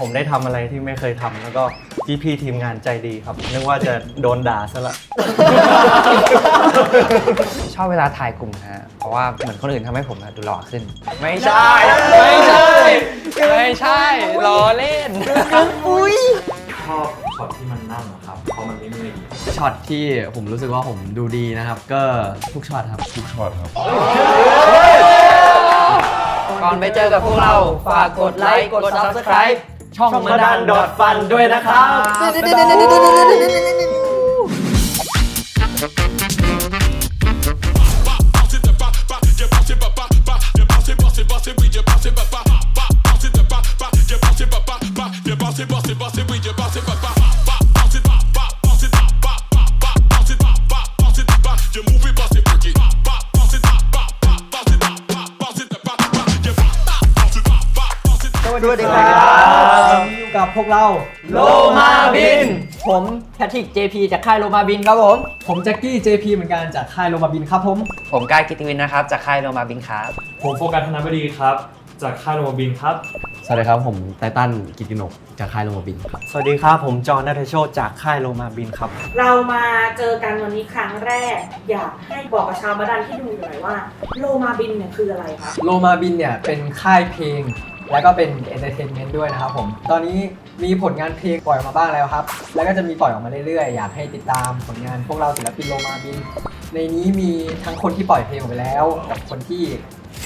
ผมได้ทำอะไรที่ไม่เคยทำแล้วก็พี่พี่ๆทีมงานใจดีครับ นึกว่าจะโดนด่าซะละ ชอบเวลาถ่ายกลุ่มฮะ เพราะว่าเหมือนคนอื่นทำให้ผมอะดูหล่อขึ้น ไม่ใช่ ไม่ใช่ ไม่ใช่ล้อเล่น ชอบช็อตที่มันนั่งครับเพราะมันไม่เมื่อยช็อตที่ผมรู้สึกว่าผมดูดีนะครับ ก็ทุกช็อตครับ ทุกช็อตครับ ก่อนไปเจอกับพวกเรา ฝากกดไลค์ กด subscribe ช่องช่องมามาดัดันนดอดฟันด้วยนะครับ สวัสดีครับอยู่ กับพวกเราโลมาบิน ผมแพทริก JP จากค่ายโลมาบินครับผม ผมแจ็คกี้ JP เหมือนกันจากค่ายโลมาบินครับผม ผมกายกิติวินนะครับ จากค่ายโลมาบินครับ ผมโฟกัสธนบดีครับ จากค่ายโรบินครับ สวัสดีครับผมไททันกิตตินกจากค่ายโรบินครับ สวัสดีครับผมจอห์นนัทโชตจากค่ายโรมาบินครับ เรามาเจอกันวันนี้ครั้งแรก อยากให้บอกกับชาวมาดันที่ดูหน่อยว่า โลมาบินเนี่ยคืออะไรคะ โลมาบินเนี่ยเป็นค่ายเพลง แล้วก็เป็นเอนเตอร์เทนเมนต์ด้วยนะครับผม ตอนนี้มีผลงานเพลงปล่อยออกมาบ้างแล้วครับ แล้วก็จะมีปล่อยออกมาเรื่อยๆ อยากให้ติดตามผลงานพวกเราศิลปินโลมาบิน ในนี้มีทั้งคนที่ปล่อยเพลงออกไปแล้ว กับคนที่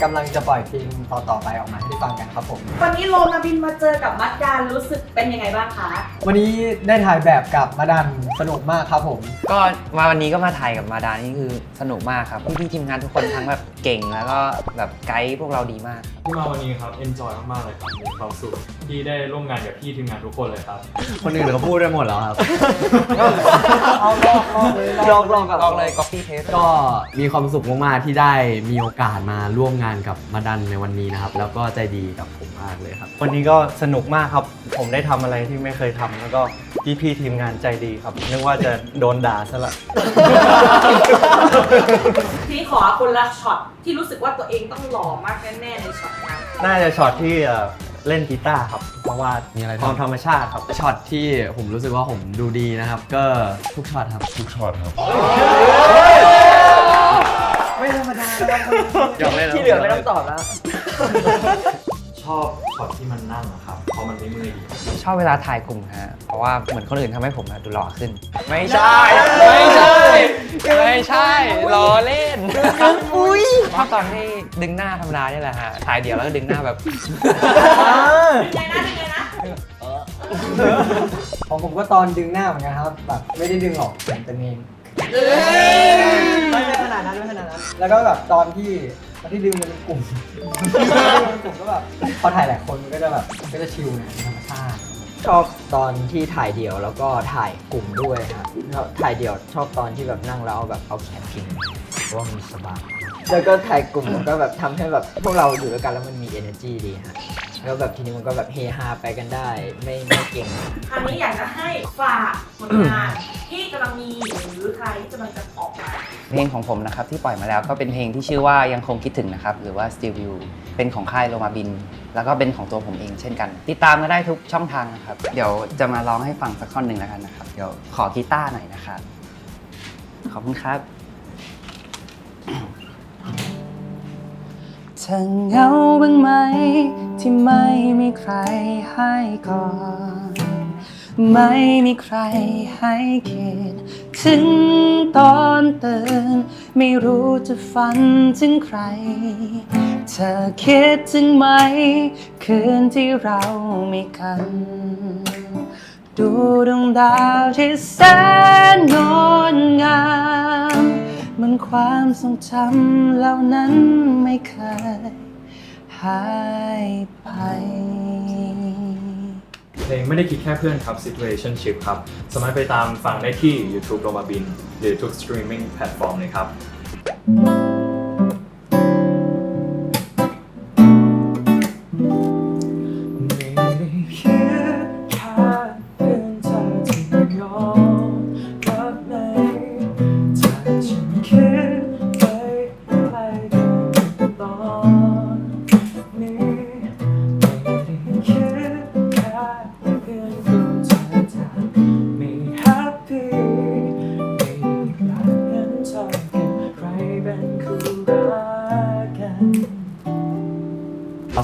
กำลังจะปล่อยเพลงต่อๆไปออกมาให้ได้ฟังกันครับผม วันนี้โลมาบินมาเจอกับมัดดานรู้สึกเป็นยังไงบ้างคะ วันนี้ได้ถ่ายแบบกับมาดันสนุกมากครับผม ก็มาวันนี้ก็มาถ่ายกับมาดานี่คือสนุกมากครับพี่ๆทีมงานทุกคนทั้งแบบเก่ง แล้วก็แบบไกด์พวกเราดีมาก ที่มาวันนี้ครับ enjoy มากๆเลยครับมีความสุขที่ได้ร่วมงานกับพี่ทีมงานทุกคนเลยครับ คนอื่นเขาพูดได้หมดแล้วครับ เอาลอกลอกเลยลองลองลองเลย copy paste ก็มีความสุขมากๆที่ได้มีโอกาสมาร่วมงานกับมาดันในวันนี้นะครับ แล้วก็ใจดีกับผมมากเลยครับ วันนี้ก็สนุกมากครับ ผมได้ทำอะไรที่ไม่เคยทำแล้วก็พี่พี่ๆทีมงานใจดีครับ นึกว่าจะโดนด่าซะละ ทีนี้ขอคนละช็อตที่รู้สึกว่าตัวเองต้องหล่อมากแน่ๆในช็อตนั้นน่าจะช็อตที่เอ่อเล่นกีตาร์ครับ เพราะว่ามีอะไรความทำธรรมชาติครับ ช็อตที่ผมรู้สึกว่าผมดูดีนะครับ ก็ทุกช็อตครับ ทุกช็อตครับ ไม่ธรรมดาแล้วครับอยากเล่นที่เหลือไม่ต้องตอบแล้ว ชอบช็อตที่มันนั่งครับเพราะมันไม่เมื่อยชอบเวลาถ่ายกลุ่มฮะ เพราะว่าเหมือนคนอื่นทำให้ผมอะดูหล่อขึ้น ไม่ใช่ ไม่ใช่ ไม่ใช่ล้อเล่นอุ้ยชอบตอนที่ดึงหน้าธรรมดาเนี่ยแหละฮะ ถ่ายเดี่ยวแล้วก็ดึงหน้าแบบยังไงนะยังไงนะ ของผมก็ตอนดึงหน้าเหมือนกันครับ แบบไม่ได้ดึงหรอกแต่เป็นเอง ไม่ไม่ขนาดนั้นไม่ขนาดนั้น แล้วก็แบบตอนที่ตอนที่ดึงมันเป็นกลุ่มเป็นกลุ่มก็แบบพอถ่ายหลายคนมันก็จะแบบก็จะชิลนะธรรมชาติชอบตอนที่ถ่ายเดี่ยวแล้วก็ถ่ายกลุ่มด้วยครับแล้วถ่ายเดี่ยวชอบตอนที่แบบนั่งแล้วเอาแบบเอาแขนพิงเพราะว่ามันสบาย แล้วก็ถ่ายกลุ่มมันก็แบบทำให้แบบพวกเราอยู่ด้วยกันแล้วมันมี energy ดีฮะแล้วแบบทีนี้มันก็แบบเฮฮาไปกันได้ ไม่ไม่เก่ง คราวนี้อยากจะให้ฝากผลงานที่กำลังมีหรือใครที่กำลังจะออกมาเพลงของผมนะครับที่ปล่อยมาแล้วก็เป็นเพลงที่ชื่อว่ายังคงคิดถึงนะครับหรือว่า Still View เป็นของค่ายโลมาบิน แล้วก็เป็นของตัวผมเองเช่นกัน ติดตามมาได้ทุกช่องทางนะครับ เดี๋ยวจะมาร้องให้ฟังสักท่อนหนึ่งแล้วกันนะครับ เดี๋ยวขอกีตาร์หน่อยนะครับ ขอบคุณครับ เธอเหงาบ้างไหม ที่ไม่มีใครให้ก่อน ไม่มีใครให้เคิดถึงตอนตื่น ไม่รู้จะฝันถึงใคร เธอคิดถึงไหม คืนที่เรามีกัน ดูดวงดาวที่แสนงด ความทรงจำเหล่านั้นไม่เคยหายไป เพลงไม่ได้คิดแค่เพื่อนครับ situationship ครับ สามารถไปตามฟังได้ที่ YouTube โรมาบิน หรือทุก streaming platform เลยครับ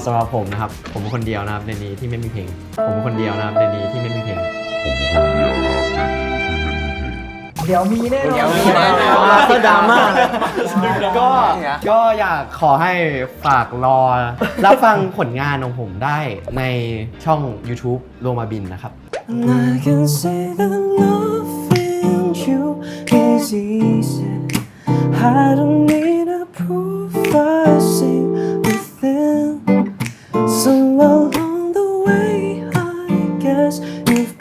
สำหรับผมนะครับ ผมเป็นคนเดียวนะครับในนี้ที่ไม่มีเพลง ผมเป็นคนเดียวนะครับในนี้ที่ไม่มีเพลง เดี๋ยวมีแน่นอนเดี๋ยวมีแน่นอนก็ดราม่าก็ ก็อยากขอให้ฝากรอ รับฟังผลงานของผมได้ในช่อง YouTube โลมาบินนะครับ And I can say that loving you is easy. I don't need a proof I see within.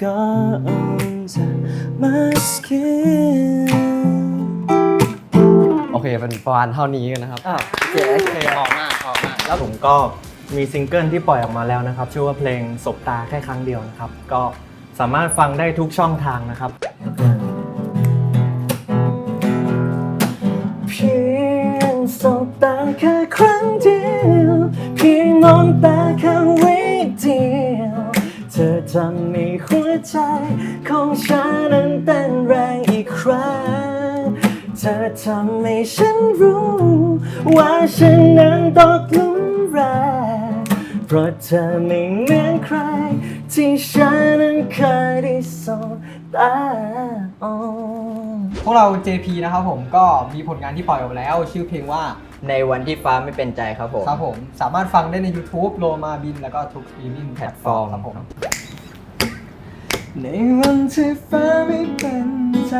You've got under my skin. โอเคเป็นประมาณเท่านี้กันนะครับอะเจ๊เคออกมาออกมาแล้วผมก็มีซิงเกิลที่ปล่อยออกมาแล้วนะครับ ชื่อว่าเพลงสบตาแค่ครั้งเดียวนะครับ ก็สามารถฟังได้ทุกช่องทางนะครับ เพียงสบตาแค่ครั้งเดียว เพียงมองตาแค่วิเดียวเธอ ทำให้หัวใจของฉันนั้นเต้นแรงอีกครั้ง เธอทำให้ฉันรู้ ว่าฉันนั้นตกหลุมรักเพราะเธอไม่เหมือนใคร ที่ฉันนั้นเคยได้สบตาออกพวกเรา JP นะครับผมก็มีผลงานที่ปล่อยออกมาแล้ว ชื่อเพลงว่า ในวันที่ฟ้าไม่เป็นใจครับผม ครับผม สามารถฟังได้ใน YouTube โลมาบิน แล้วก็ทุก streaming แพลตฟอร์มครับผม ในวันที่ฟ้าไม่เป็นใจ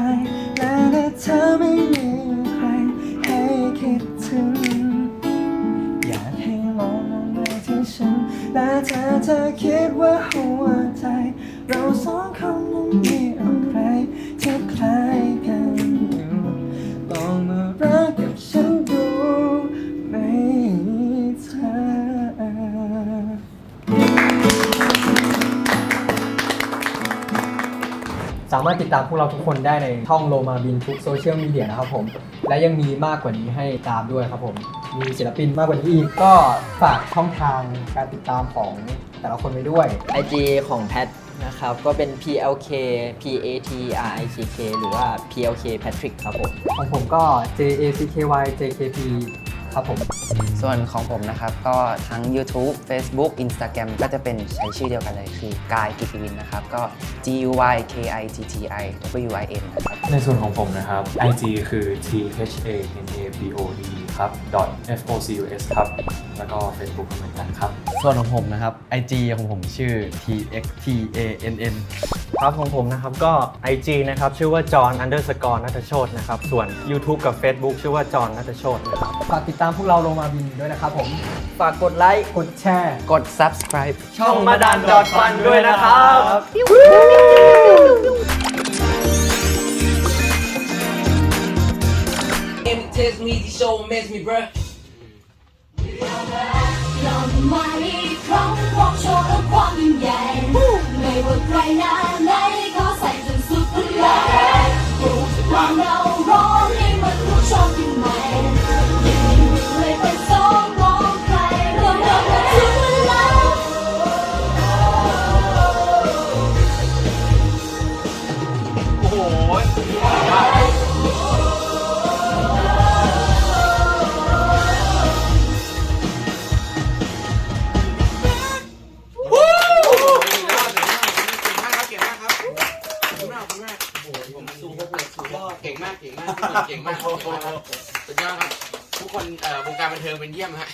และถ้าเธอไม่มีใครให้คิดถึง อยากให้มองลงไปที่ฉัน และถ้าเธอคิดว่าหัวใจ เราสองคน สามารถติดตามพวกเราทุกคนได้ในช่องโลมาบินทุกโซเชียลมีเดียนะครับผม และยังมีมากกว่านี้ให้ตามด้วยครับผม มีศิลปินมากกว่านี้อีกก็ฝากช่องทางการติดตามของแต่ละคนไปด้วย IG ของแพทนะครับ ก็เป็น PLK PATRICK หรือว่า PLK Patrick ครับผม ของผมก็ J A C K Y J K P ครับผม ส่วนของผมนะครับ ก็ทั้ง YouTube Facebook Instagram ก็จะเป็นใช้ชื่อเดียวกันเลยคือกายกิติวินนะครับ ก็ G U Y K I T T I W I N นะครับ ในส่วนของผมนะครับ IG คือ T H A N A B O D ครับ dot F O C U S ครับ แล้วก็ Facebook ก็เหมือนกันครับ ส่วนของผมนะครับ IG ของผมชื่อ T X T A N N ครับของผมนะครับก็ IG นะครับชื่อว่า John underscore นัทโชตนะครับส่วน YouTube กับ Facebook ชื่อว่า John นัทโชตนะครับฝากติดตามพวกเราโลมาบินด้วยนะครับผม ฝากกดไลค์ กดแชร์ กด subscribe ช่องมาดันดอทฟันด้วยนะครับ Test me, the show makes me bruh. ก เป็นเยี่ยมฮะ